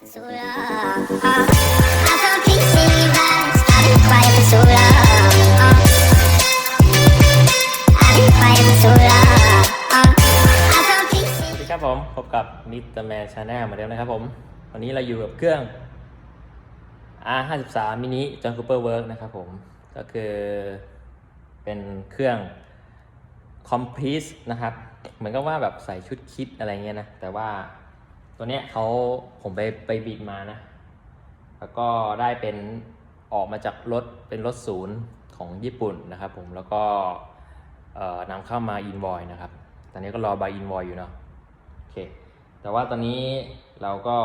สวัสดีครับผม พบกับมิสเตอร์แมนชาแนลเหมือนเดิมนะครับผม วันนี้เราอยู่กับเครื่อง R53 mini John Cooper Work นะครับผม ก็คือเป็นเครื่อง Complete นะครับ เหมือนกับว่าแบบใส่ชุดคิดอะไรเงี้ยนะ แต่ว่า ตัวเนี้ยเขาผมไปไปบิดมานะ แล้วก็ได้เป็นออกมาจากรถเป็นรถศูนย์ของญี่ปุ่นนะครับผมแล้วก็นำเข้ามาอินวอยนะครับ ตอนนี้ก็รอใบอินวอยอยู่เนาะโอเค แต่ว่าตอนนี้เราก็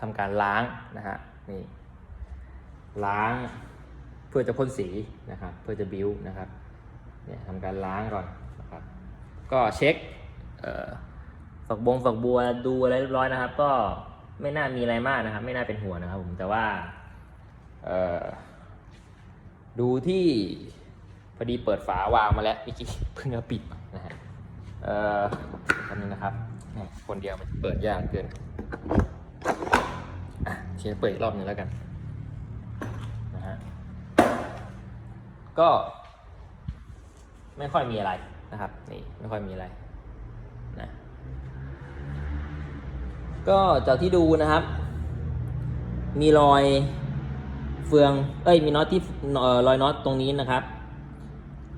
ทำการล้างนะฮะนี่ล้างเพื่อจะพ่นสีนะครับเพื่อจะบิวนะครับเนี่ยทำการล้างก่อนนะครับก็เช็คเออ ฝักบงฝักบัวดูอะไรเรียบร้อยนะครับ ก็ไม่น่ามีอะไรมากนะครับ ไม่น่าเป็นห่วงนะครับ ผมแต่ว่าเออดูที่พอดีเปิดฝาวาล์วมาแล้วเมื่อกี้เพิ่งเอาปิดนะฮะเอ่ออันนี้นะครับคนเดียวมันเปิดยากเกินเชียร์เปิดรอบนึงแล้วกันนะฮะก็ ไม่ค่อยมีอะไรนะครับนี่ไม่ค่อยมีอะไรนะ ก็จากที่ดูนะครับ มีรอยเฟือง เอ้ย มีน็อตที่รอยน็อตตรงนี้นะครับ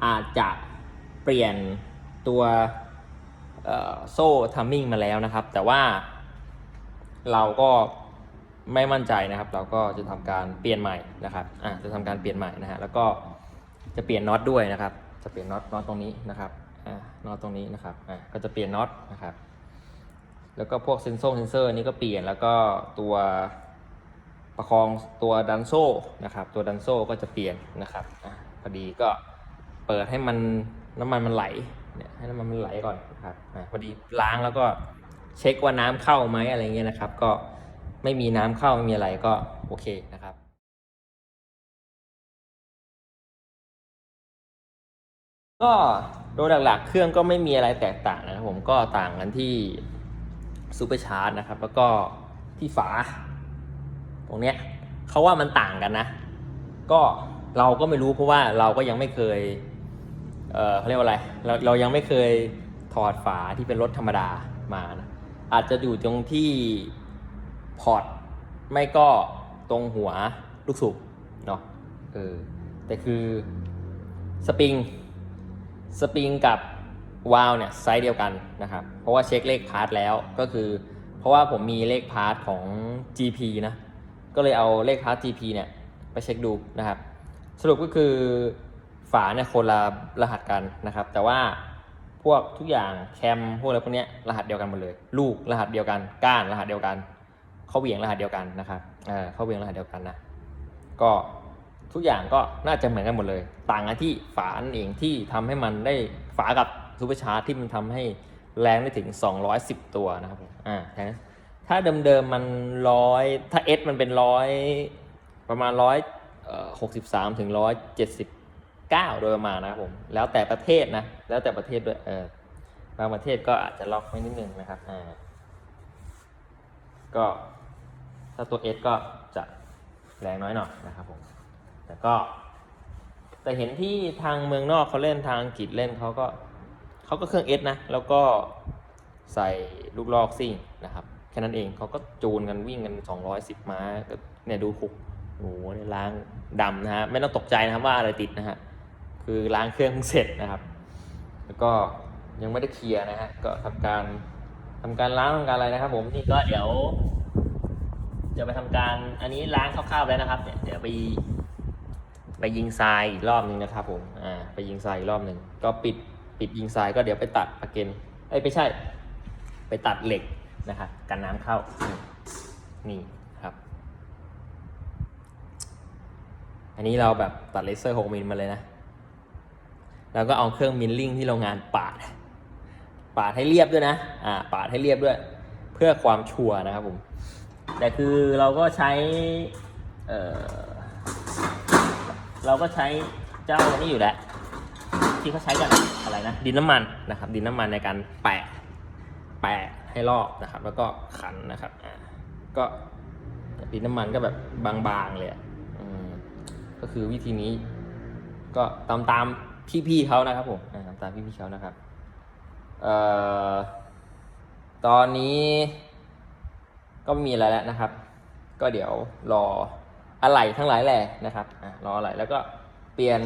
อาจจะเปลี่ยนตัวโซ่ทัมมิ่งมาแล้วนะครับ แต่ว่าเราก็ไม่มั่นใจนะครับ เราก็จะทำการเปลี่ยนใหม่นะครับอะจะทำการเปลี่ยนใหม่นะฮะแล้วก็จะเปลี่ยนน็อตด้วยนะครับ จะเปลี่ยนน็อตน็อตตรงนี้นะครับอ่าน็อตตรงนี้นะครับอ่าก็จะเปลี่ยนน็อตนะครับ แล้วก็พวกเซนโซเซนเซอร์นี้ก็เปลี่ยนแล้วก็ตัวประคองตัวดันโซ่นะครับตัวดันโซ่ก็จะเปลี่ยนนะครับอพอดีก็เปิดให้มันน้ำมันมันไหลเนี่ยให้น้ำมันมันไหลก่อนนะครับอพอดีล้างแล้วก็เช็คว่าน้ำเข้าไหมอะไรเงี้ยนะครับ ก็ไม่มีน้ำเข้าไม่มีอะไรก็โอเคนะครับก็โดยหลักๆ เครื่องก็ไม่มีอะไรแตกต่างนะครับผมก็ต่างกันที่ ซูเปอร์ชาร์จนะครับ แล้วก็ที่ฝา ตรงเนี้ยเขาว่ามันต่างกันนะ ก็เราก็ไม่รู้เพราะว่าเราก็ยังไม่เคย เออเขาเรียกว่าอะไร เราเรายังไม่เคยถอดฝาที่เป็นรถธรรมดามานะอาจจะอยู่ตรงที่พอร์ตไม่ก็ตรงหัวลูกสูบเนาะเออแต่คือสปริงสปริงกับ วาล์วเนี่ยไซส์เดียวกันนะครับ เพราะว่าเช็คเลขพาร์ทแล้วก็คือ เพราะว่าผมมีเลขพาร์ทของ GP นะก็เลยเอาเลขพาร์ท GP เนี่ยไปเช็คดูนะครับ สรุปก็คือฝาเนี่ยคนละรหัสกันนะครับ แต่ว่าพวกทุกอย่างแคมพวกอะไรพวกเนี้ยรหัสเดียวกันหมดเลย ลูกรหัสเดียวกัน ก้านรหัสเดียวกันเข้าเหวี่ยงรหัสเดียวกันนะครับเออเข้าเหวี่ยงรหัสเดียวกันนะก็ทุกอย่างก็น่าจะเหมือนกันหมดเลย ต่างกันที่ฝานเองที่ทำให้มันได้ฝากับ ซูเปอร์ชาร์จที่มันทำให้แรงได้ถึง 210 ตัวนะครับอ่าแค่นั้นถ้าเดิมๆมันร้อยถ้า S มันเป็นร้อยประมาณร้อยหกสิบสามถึงร้อยเจ็ดสิบเก้าโดยประมาณนะครับผม แล้วแต่ประเทศนะ แล้วแต่ประเทศด้วยเออบางประเทศก็อาจจะล็อกไว้นิดนึงนะครับอ่าก็ถ้าตัว S ก็จะแรงน้อยหน่อยนะครับผม แต่ก็ แต่เห็นที่ทางเมืองนอกเขาเล่นทางอังกฤษเล่นเขาก็ เขาก็เครื่องเอสนะ แล้วก็ใส่ลูกลอกซิ่งนะครับแค่นั้นเองเขาก็จูนกันวิ่งกัน 210 ม้าก็เนี่ยดูคุกโอ้โหเนี่ยล้างดำนะฮะไม่ต้องตกใจนะครับว่าอะไรติดนะฮะคือล้างเครื่องเสร็จนะครับ แล้วก็ยังไม่ได้เคลียร์นะฮะก็ทำการทำการล้างทำการอะไรนะครับ ผมนี่ก็เดี๋ยว จะไปทำการอันนี้ล้างคร่าวๆแล้วนะครับเนี่ยเดี๋ยวไปไปยิงทรายอีกรอบหนึ่งนะครับ ผมอ่าไปยิงทรายอีกรอบหนึ่งก็ปิด ปิดยิงทรายก็เดี๋ยวไปตัดประเกนเอ้ยไม่ใช่ ไปตัดเหล็กนะครับกันน้ำเข้า นี่ครับ อันนี้เราแบบตัดเลเซอร์ 6 มิลมาเลยนะ แล้วก็เอาเครื่องมิลลิ่งที่โรงงานปาด ปาดให้เรียบด้วยนะ อ่า ปาดให้เรียบด้วย เพื่อความชัวร์นะครับผม แต่คือเราก็ใช้ เออเราก็ใช้เจ้านี่อยู่แหล้วที่เขาใช้กัน อะไรนะดินน้ำมันนะครับ ดินน้ำมันในการแปะแปะให้รอบนะครับ แล้วก็ขันนะครับก็ดินน้ำมันก็แบบบางๆเลยก็คือวิธีนี้ ก็ตามตามพี่ๆเขานะครับผมตามตามพี่ๆเขานะครับเอ่อตอนนี้ก็ไม่มีอะไรแล้วนะครับ ก็เดี๋ยวรออะไหล่ทั้งหลายแหล่นะครับอะรออะไหล่แล้วก็เปลี่ยน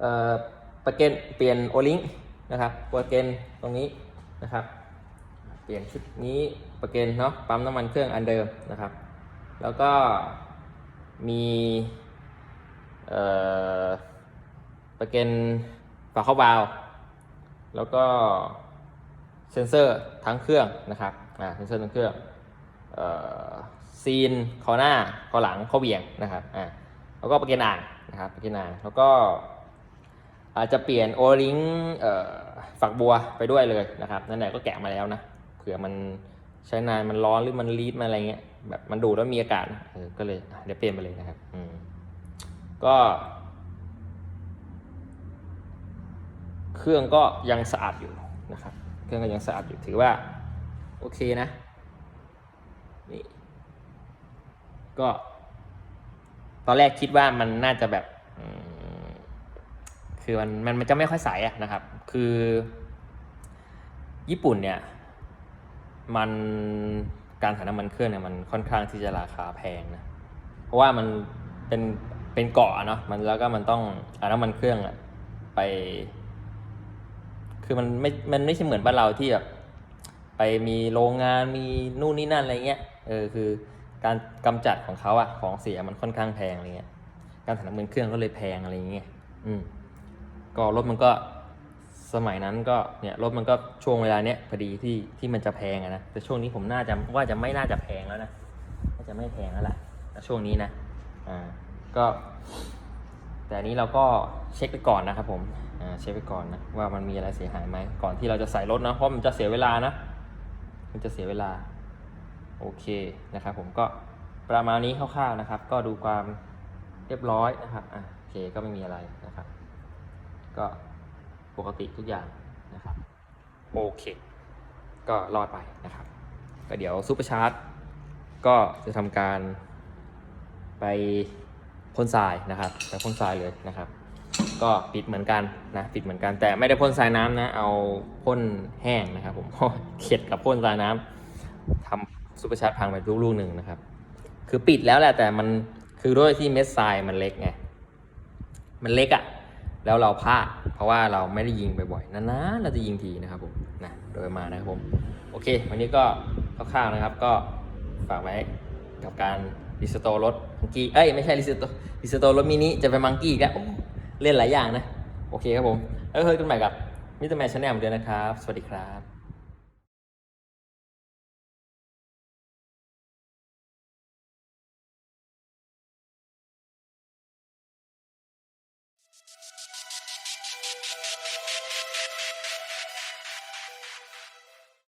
เอ่อ ประเกนเปลี่ยนโอลิงนะครับประเกนตรงนี้นะครับ เปลี่ยนชุดนี้ประเกนเนาะปั๊มน้ำมันเครื่องอันเดิมนะครับ แล้วก็มีเอ่อประเกนฝาเข้าบาล์วแล้วก็เซนเซอร์ทั้งเครื่องนะครับอ่าเซนเซอร์ทั้งเครื่องเอ่อซีนคอหน้าคอหลังคอเบี่ยงนะครับอ่าแล้วก็ประเกนอ่างนะครับประเกนอ่างแล้วก็ อาจจะเปลี่ยนโอลิงฝักบัวไปด้วยเลยนะครับ นั่นแหละก็แกะมาแล้วนะ เผื่อมันใช้นานมันร้อนหรือมันรีดมาอะไรเงี้ย แบบมันดูดแล้วมีอากาศออก็เลยเดี๋ยวเปลี่ยนไปเลยนะครับ อืม ก็ เครื่องก็ยังสะอาดอยู่นะครับ เครื่องก็ยังสะอาดอยู่ถือว่า โอเคนะ นี่ ก็ ตอนแรกคิดว่ามันน่าจะแบบ คือมันมันมันจะไม่ค่อยใสอะนะครับ คือ ญี่ปุ่นเนี่ย มันการถ่ายน้ำมันเครื่องเนี่ยมันค่อนข้างที่จะราคาแพงนะ เพราะว่ามันเป็นเป็นเกาะเนาะมันแล้วก็มันต้องเอาน้ำมันเครื่องอะไป คือมันไม่ มันไม่ใช่เหมือนบ้านเราที่แบบไปมีโรงงานมีนู่นนี่นั่นอะไรเงี้ยเออคือการกำจัดของเขาอะของเสียมันค่อนข้างแพงอะไรเงี้ยการถ่ายน้ำมันเครื่องก็เลยแพงอะไรเงี้ยอืม ก็รถมันก็สมัยนั้นก็เนี่ยรถมันก็ช่วงเวลาเนี้ยพอดีที่ที่มันจะแพงอะนะแต่ช่วงนี้ผมน่าจะว่าจะไม่น่าจะแพงแล้วนะน่าจะไม่แพงแล้วล่ะช่วงนี้นะอ่าก็ แต่อันนี้เราก็เช็คไปก่อนนะครับผมอ่าเช็คไปก่อนนะว่ามันมีอะไรเสียหายไหมก่อนที่เราจะใส่รถนะเพราะมันจะเสียเวลานะ มันจะเสียเวลาโอเคนะครับผมก็ประมาณนี้คร่าวๆนะครับ ก็ดูความเรียบร้อยนะครับอะโอเคก็ไม่มีอะไรนะครับ ก็ปกติทุกอย่างนะครับ โอเค ก็รอดไปนะครับ ก็เดี๋ยวซูเปอร์ชาร์จก็จะทำการไปพ่นทรายนะครับไปพ่นทรายเลยนะครับ ก็ปิดเหมือนกันนะปิดเหมือนกัน แต่ไม่ได้พ่นทรายน้ำนะ เอาพ่นแห้งนะครับ ผมเพราะเข็ดกับพ่นทรายน้ำทำซูเปอร์ชาร์จพังไปลูกๆหนึ่งนะครับ คือปิดแล้วแหละแต่มันคือด้วยที่เม็ดทรายมันเล็กไงมันเล็กอะ่ะ แล้วเราพลาดเพราะว่าเราไม่ได้ยิงบ่อยๆนานๆเราจะยิงทีนะครับผมนะโดยมานะครับผมโอเค วันนี้ก็คร่าวๆนะครับก็ฝากไว้กับการรีสโตรถมังกี้เอ้ยไม่ใช่รีสโตร์รีสโตรถมินิจะเป็นมังกี้อีกแล้วเล่นหลายอย่างนะ โอเคครับผม แล้วเจอกันใหม่กับมิสเตอร์แมนชาแนลเหมือนเดิมนะครับ สวัสดีครับ